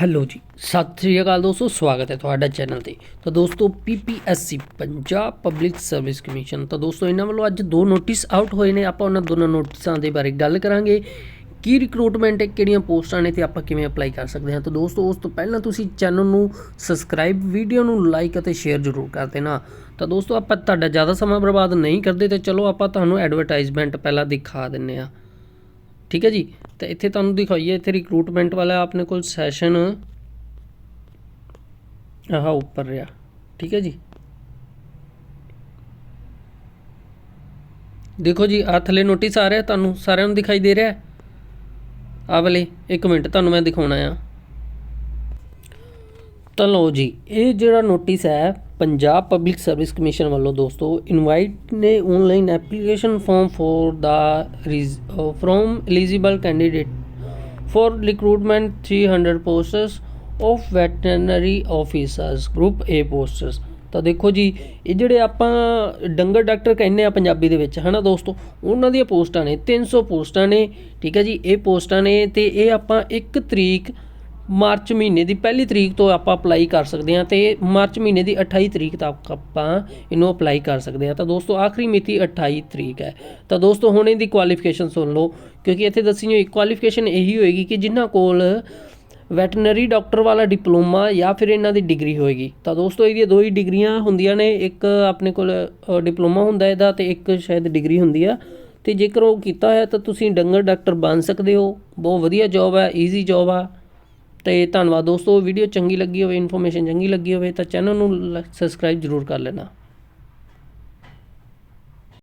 Hello ਜੀ, ਸਤਿ ਸ੍ਰੀ ਅਕਾਲ ਦੋਸਤੋ, ਸਵਾਗਤ ਹੈ ਤੁਹਾਡਾ ਚੈਨਲ ਤੇ। ਤਾਂ ਦੋਸਤੋ PPSC Punjab public service commission ਤਾਂ ਦੋਸਤੋ, ਇਹਨਾਂ ਵੱਲੋਂ ਅੱਜ ਦੋ ਨੋਟਿਸ ਆਊਟ ਹੋਏ ਨੇ। ਆਪਾਂ ਉਹਨਾਂ ਦੋਨਾਂ ਨੋਟਿਸਾਂ ਦੇ ਬਾਰੇ ਗੱਲ ਕਰਾਂਗੇ। ਕੀ ਰਿਕਰੂਟਮੈਂਟ ਹੈ, ਕਿਹੜੀਆਂ ਪੋਸਟਾਂ ਨੇ ਤੇ ਆਪਾਂ ਕਿਵੇਂ ਅਪਲਾਈ ਕਰ ਸਕਦੇ ਹਾਂ? ਤਾਂ ਦੋਸਤੋ, ਉਸ ਤੋਂ ਪਹਿਲਾਂ ਤੁਸੀਂ ਚੈਨਲ ਨੂੰ ਸਬਸਕ੍ਰਾਈਬ ਵੀਡੀਓ ਨੂੰ ਲਾਈਕ ਅਤੇ ਸ਼ੇਅਰ ਜ਼ਰੂਰ ਕਰ ਦੇਣਾ। ਤਾਂ ਦੋਸਤੋ, ਆਪਾਂ ਤੁਹਾਡਾ ਜ਼ਿਆਦਾ ਸਮਾਂ ਬਰਬਾਦ ਨਹੀਂ ਕਰਦੇ, ਤੇ ਚਲੋ ਆਪਾਂ ਤੁਹਾਨੂੰ ਐਡਵਰਟਾਈਜ਼ਮੈਂਟ ਪਹਿਲਾਂ ਦਿਖਾ ਦਿੰਨੇ ਆ ਠੀਕ ਹੈ ਜੀ? ਤਾਂ ਇੱਥੇ ਤੁਹਾਨੂੰ ਦਿਖਾਈਏ, ਇੱਥੇ ਰਿਕਰੂਟਮੈਂਟ ਵਾਲਾ ਆਪਣੇ ਕੋਲ ਸੈਸ਼ਨ ਆਹ ਉੱਪਰ ਰਿਹਾ, ਠੀਕ ਹੈ ਜੀ? ਦੇਖੋ ਜੀ, ਆਹ ਥੱਲੇ ਨੋਟਿਸ ਆ ਰਿਹਾ, ਤੁਹਾਨੂੰ ਸਾਰਿਆਂ ਨੂੰ ਦਿਖਾਈ ਦੇ ਰਿਹਾ? ਆ ਵਾਲੇ, ਇੱਕ ਮਿੰਟ, ਤੁਹਾਨੂੰ ਮੈਂ ਦਿਖਾਉਣਾ ਆ। ਤਾਂ ਲਓ ਜੀ, ਇਹ ਜਿਹੜਾ ਨੋਟਿਸ ਹੈ ਪੰਜਾਬ ਪਬਲਿਕ ਸਰਵਿਸ ਕਮਿਸ਼ਨ ਵੱਲੋਂ ਦੋਸਤੋ ਇਨਵਾਈਟ ਨੇ online application form for the from eligible candidate for recruitment 300 posts of veterinary officers group A posts ਤਾਂ ਦੇਖੋ ਜੀ, ਇਹ ਜਿਹੜੇ ਆਪਾਂ ਡੰਗਰ ਡਾਕਟਰ ਕਹਿੰਦੇ ਆ ਪੰਜਾਬੀ ਦੇ ਵਿੱਚ, ਹਨਾ ਦੋਸਤੋ? ਉਹਨਾਂ ਦੀਆਂ ਪੋਸਟਾਂ ਨੇ 300 ਪੋਸਟਾਂ ਨੇ, ਠੀਕ ਹੈ ਜੀ? ਇਹ ਪੋਸਟਾਂ ਨੇ ਤੇ ਇਹ ਆਪਾਂ 1 ਤਰੀਕ ਮਾਰਚ ਮਹੀਨੇ ਦੀ ਪਹਿਲੀ ਤਰੀਕ ਤੋਂ ਆਪਾਂ ਅਪਲਾਈ ਕਰ ਸਕਦੇ ਹਾਂ ਤੇ ਮਾਰਚ ਮਹੀਨੇ ਦੀ 28 ਤਰੀਕ ਤੱਕ ਆਪਾਂ ਇਹਨੂੰ ਅਪਲਾਈ ਕਰ ਸਕਦੇ ਹਾਂ। ਤਾਂ ਦੋਸਤੋ, ਆਖਰੀ ਮਿਤੀ 28 ਤਰੀਕ ਹੈ। ਤਾਂ ਦੋਸਤੋ, ਹੁਣ ਇਹਦੀ ਕੁਆਲੀਫਿਕੇਸ਼ਨ ਸੁਣ ਲਓ, ਕਿਉਂਕਿ ਇੱਥੇ ਦੱਸੀ ਹੋਈ ਕੁਆਲੀਫਿਕੇਸ਼ਨ ਇਹੀ ਹੋਏਗੀ ਕਿ ਜਿਨ੍ਹਾਂ ਕੋਲ ਵੈਟਰਨਰੀ ਡਾਕਟਰ ਵਾਲਾ ਡਿਪਲੋਮਾ ਜਾਂ ਫਿਰ ਇਹਨਾਂ ਦੀ ਡਿਗਰੀ ਹੋਏਗੀ। ਤਾਂ ਦੋਸਤੋ, ਇਹਦੀਆਂ ਦੋ ਹੀ ਡਿਗਰੀਆਂ ਹੁੰਦੀਆਂ ਨੇ। ਇੱਕ ਆਪਣੇ ਕੋਲ ਡਿਪਲੋਮਾ ਹੁੰਦਾ ਇਹਦਾ ਤੇ ਇੱਕ ਸ਼ਾਇਦ ਡਿਗਰੀ ਹੁੰਦੀ ਆ। ਤੇ ਜੇਕਰ ਉਹ ਕੀਤਾ ਹੈ ਤਾਂ ਤੁਸੀਂ ਡੰਗਰ ਡਾਕਟਰ ਬਣ ਸਕਦੇ ਹੋ। ਬਹੁਤ ਵਧੀਆ ਜੌਬ ਹੈ ਈਜ਼ੀ ਜੌਬ ਆ। ਤੇ ਧੰਨਵਾਦ ਦੋਸਤੋ, ਵੀਡੀਓ ਚੰਗੀ ਲੱਗੀ ਹੋਵੇ ਇਨਫੋਰਮੇਸ਼ਨ ਚੰਗੀ ਲੱਗੀ ਹੋਵੇ, ਤਾਂ ਚੈਨਲ ਨੂੰ ਸਬਸਕ੍ਰਾਈਬ ਜ਼ਰੂਰ ਕਰ ਲੈਣਾ।